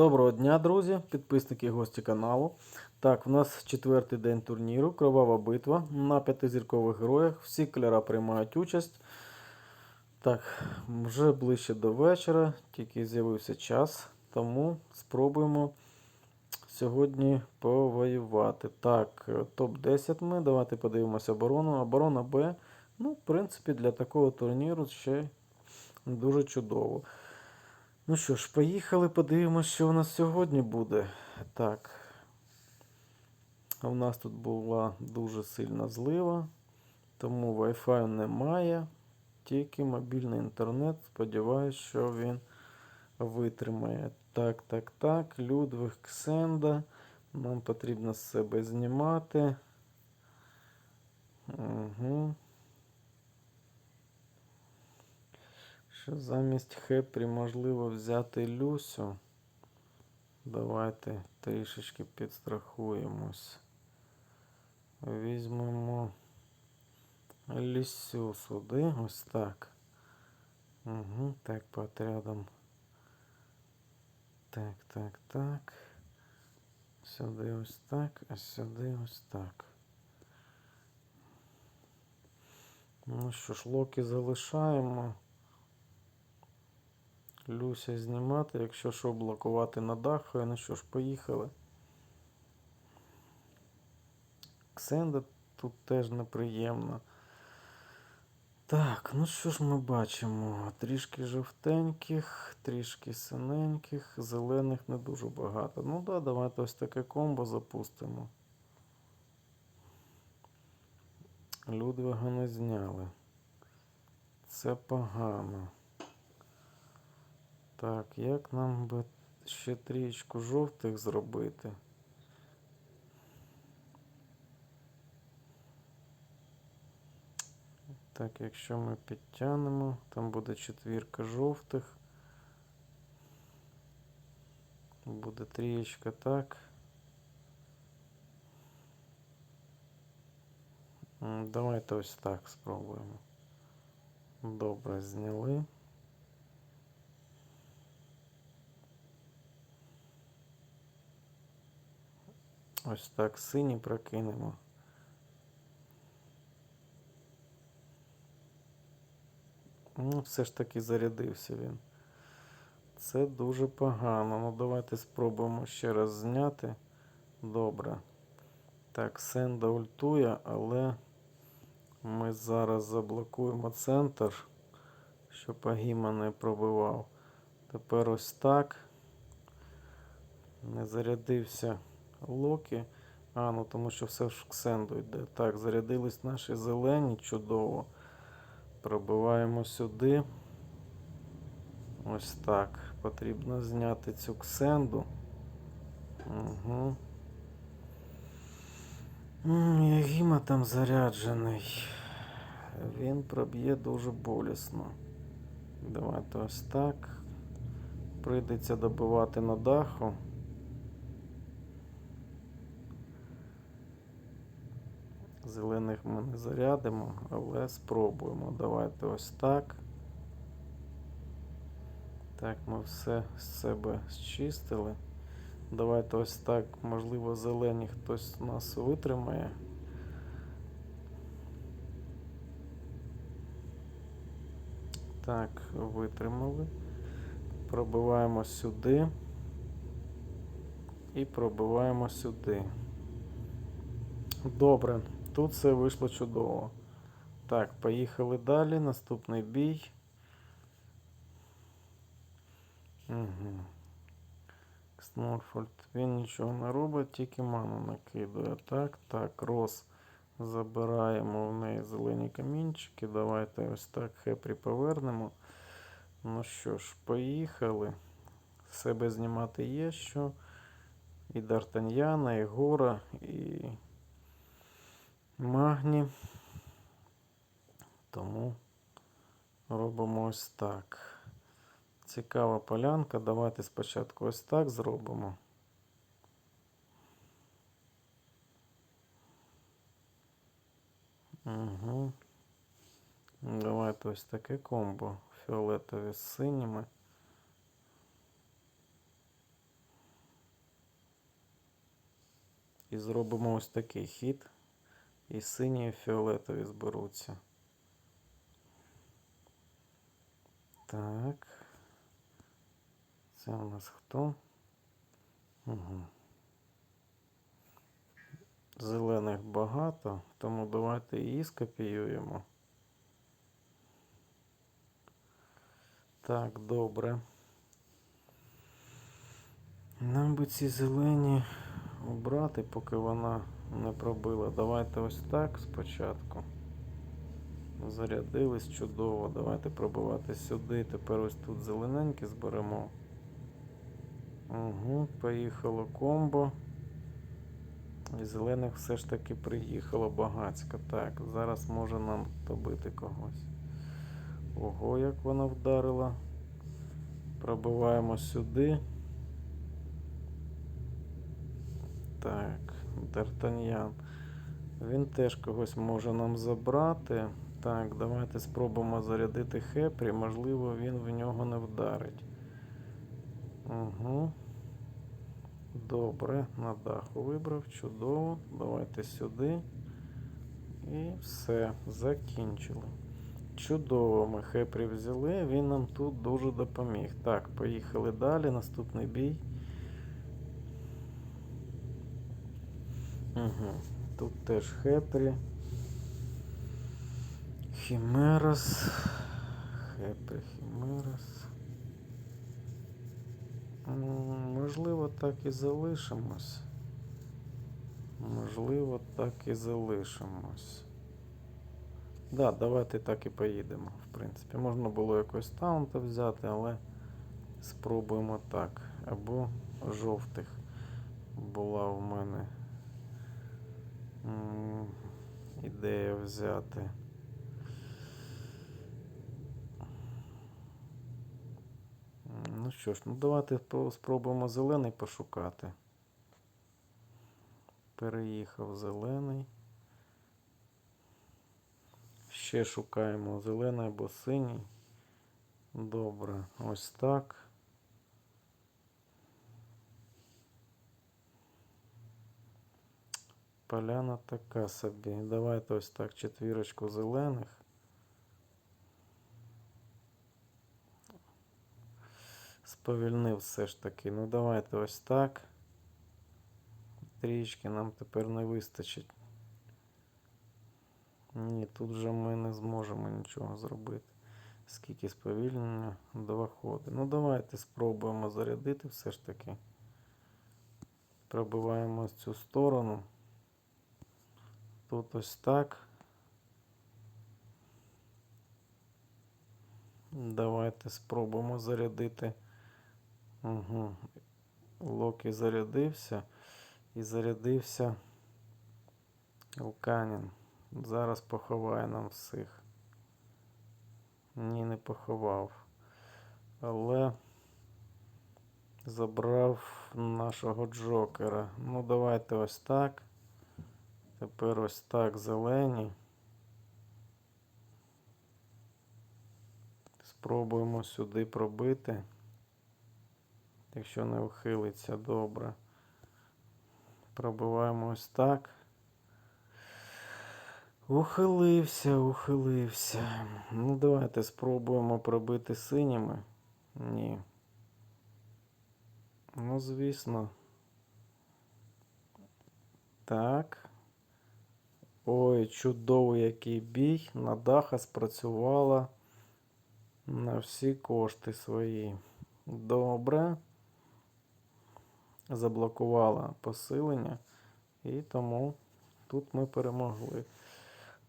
Доброго дня, друзі, підписники і гості каналу. Так, у нас четвертий день турніру, кровава битва на п'ятизіркових героях. Всі кольори приймають участь. Так, вже ближче до вечора, тільки з'явився час, тому спробуємо сьогодні повоювати. Так, топ-10 ми. Давайте подивимося оборону. Оборона Б. Ну, в принципі, для такого турніру ще дуже чудово. Ну що ж, поїхали, подивимося, що у нас сьогодні буде. Так. У нас тут була дуже сильна злива, тому Wi-Fi немає. Тільки мобільний інтернет. Сподіваюсь, що він витримає. Так, так, так. Людвиг Ксенда. Нам потрібно з себе знімати. Угу. Що замість Хепрі можливо взяти Люсю. Давайте трішечки підстрахуємось. Візьмемо Лісю сюди, ось так. Угу, так, по отрядам. Так, так, так. Сюди ось так, а сюди ось так. Ну що ж, локи залишаємо. Люся знімати, якщо що блокувати на даху, ну що ж, поїхали. Ксенда тут теж неприємно. Так, ну що ж ми бачимо? Трішки жовтеньких, трішки синеньких, зелених не дуже багато. Ну да, давайте ось таке комбо запустимо. Людвига не зняли. Це погано. Так, як нам би ще трієчку жовтих зробити? Так, якщо ми підтягнемо, там буде четвірка жовтих. Буде трієчка так. Давайте ось так спробуємо. Добре, зняли. Ось так синій прокинемо. Ну, все ж таки зарядився він. Це дуже погано. Ну, давайте спробуємо ще раз зняти. Добре. Так, Сенда ультує, але ми зараз заблокуємо центр, щоб Агіма не пробивав. Тепер ось так. Не зарядився Локі. А, ну тому що все ж Ксенду йде. Так, зарядились наші зелені, чудово. Пробиваємо сюди. Ось так. Потрібно зняти цю ксенду. Угу. Ягіма там заряджений. Він проб'є дуже болісно. Давайте ось так. Прийдеться добивати на даху. Зелених ми не зарядимо, але спробуємо. Давайте ось так. Так, ми все з себе зчистили. Давайте ось так, можливо, зелені хтось нас витримає. Так, витримали. Пробиваємо сюди. І пробиваємо сюди. Добре. Тут все вийшло чудово. Так, поїхали далі. Наступний бій. Угу. Снорфольд. Він нічого не робить, тільки ману накидує. Так, так, Рос. Забираємо в неї зелені камінчики. Давайте ось так хепрі повернемо. Ну що ж, поїхали. Себе знімати є що. І Д'Артаньяна, і Гора, і магні. Тому робимо ось так. Цікава полянка. Давайте спочатку ось так зробимо. Угу. Давайте ось таке комбо. Фіолетові з синіми. І зробимо ось такий хід. І сині і фіолетові зберуться. Так. Це у нас хто? Угу. Зелених багато, тому давайте її скопіюємо. Так, добре. Нам би ці зелені обрати, поки вона не пробила. Давайте ось так спочатку. Зарядились чудово. Давайте пробивати сюди. Тепер ось тут зелененькі зберемо. Угу, поїхало комбо. І зелених все ж таки приїхало багацько. Так, зараз може нам добити когось. Ого, як вона вдарила. Пробиваємо сюди. Так, Д'Артаньян. Він теж когось може нам забрати. Так, давайте спробуємо зарядити Хепрі. Можливо, він в нього не вдарить. Угу. Добре, на даху вибрав. Чудово. Давайте сюди. І все, закінчили. Чудово, ми Хепрі взяли, він нам тут дуже допоміг. Так, поїхали далі. Наступний бій. Угу. Тут теж Хепрі. Хімерос. Хепрі, Хімерос. Можливо, так і залишимось. Можливо, так і залишимось. Да, давайте так і поїдемо, в принципі. Можна було якось таунта взяти, але спробуємо так. Або жовтих була в мене ідея взяти. Ну що ж, ну давайте спробуємо зелений пошукати. Переїхав зелений. Ще шукаємо зелений або синій. Добре, ось так. Поляна така собі. Давайте ось так четвірочку зелених. Сповільнив все ж таки. Ну давайте ось так. Трічки нам тепер не вистачить. Ні, тут вже ми не зможемо нічого зробити. Скільки сповільнення? Два ходи. Ну давайте спробуємо зарядити все ж таки. Пробиваємо цю сторону. Тут ось так. Давайте спробуємо зарядити. Угу. Локі зарядився. І зарядився Лканін. Зараз поховає нам всіх. Ні, не поховав. Але забрав нашого Джокера. Ну, давайте ось так. Тепер ось так зелені. Спробуємо сюди пробити. Якщо не ухилиться, добре. Пробиваємо ось так. Ухилився, ухилився. Ну, давайте спробуємо пробити синіми. Ні. Ну, звісно. Так. Ой, чудовий який бій. Надаха спрацювала на всі кошти свої. Добре. Заблокувала посилення. І тому тут ми перемогли.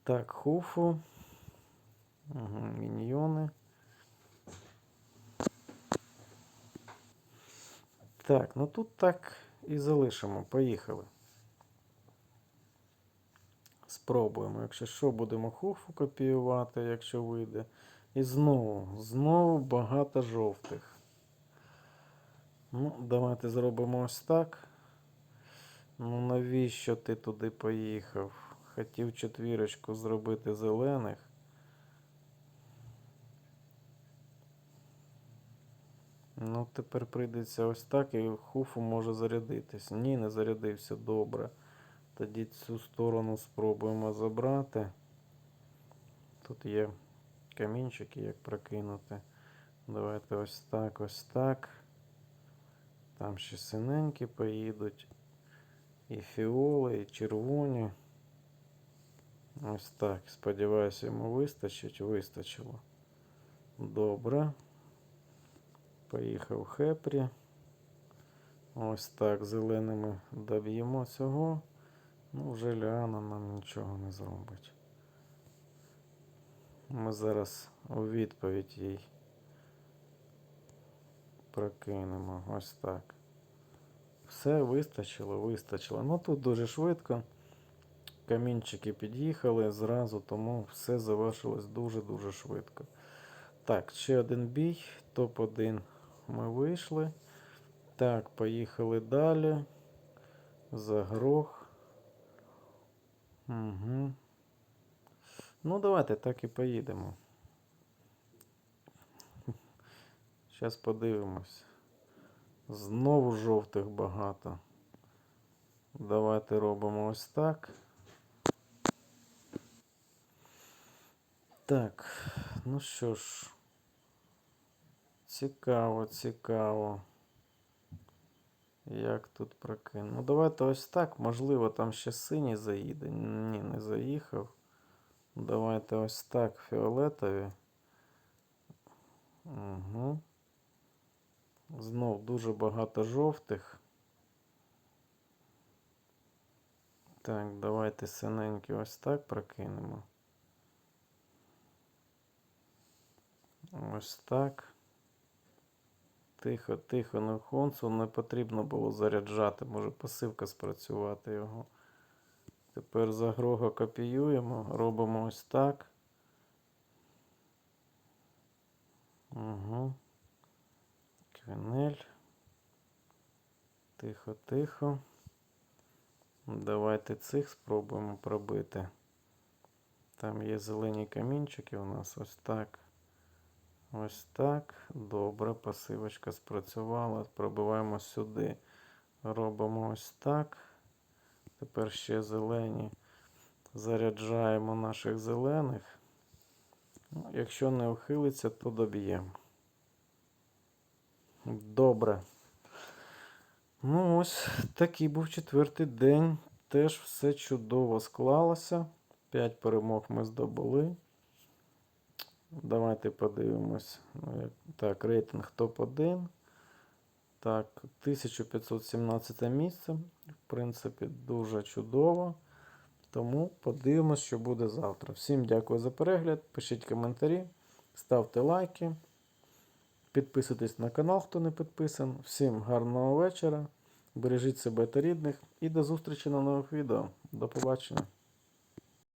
Так, хуфу. Угу, міньйони. Так, ну тут так і залишимо. Поїхали. Спробуємо. Якщо що, будемо хуфу копіювати, якщо вийде. І знову, знову багато жовтих. Ну, давайте зробимо ось так. Ну, навіщо ти туди поїхав? Хотів четвірочку зробити зелених. Ну, тепер прийдеться ось так, і хуфу може зарядитись. Ні, не зарядився добре. Тоді цю сторону спробуємо забрати. Тут є камінчики, як прокинути. Давайте ось так, ось так. Там ще синенькі поїдуть. І фіоли, і червоні. Ось так. Сподіваюся, йому вистачить. Вистачило. Добре. Поїхав Хепрі. Ось так зеленими доб'ємо цього. Ну, вже Ліана нам нічого не зробить. Ми зараз у відповідь їй прокинемо. Ось так. Все вистачило, вистачило. Ну тут дуже швидко. Камінчики під'їхали зразу, тому все завершилось дуже-дуже швидко. Так, ще один бій. Топ-1 ми вийшли. Так, поїхали далі. Загрох. Угу. Ну, давайте так і поїдемо. Зараз подивимось. Знову жовтих багато. Давайте робимо ось так. Так, ну що ж. Цікаво, цікаво. Як тут прокину? Ну, давайте ось так. Можливо, там ще синій заїде. Ні, не заїхав. Давайте ось так, фіолетові. Угу. Знов дуже багато жовтих. Так, давайте синенькі ось так прокинемо. Ось так. Тихо, тихо, на Хонсу не потрібно було заряджати, може пасивка спрацювати його. Тепер загрога копіюємо, робимо ось так. Угу. Квінель. Тихо, тихо. Давайте цих спробуємо пробити. Там є зелені камінчики у нас ось так. Ось так. Добре, пасивочка спрацювала. Пробиваємо сюди. Робимо ось так. Тепер ще зелені. Заряджаємо наших зелених. Ну, якщо не ухилиться, то доб'ємо. Добре. Ну ось такий був четвертий день. Теж все чудово склалося. П'ять перемог ми здобули. Давайте подивимось. Ну, Так, рейтинг топ-1. Так, 1517 місце. В принципі, дуже чудово. Тому подивимось, що буде завтра. Всім дякую за перегляд. Пишіть коментарі, ставте лайки. Підписуйтесь на канал, хто не підписан. Всім гарного вечора. Бережіть себе та рідних і до зустрічі на нових відео. До побачення.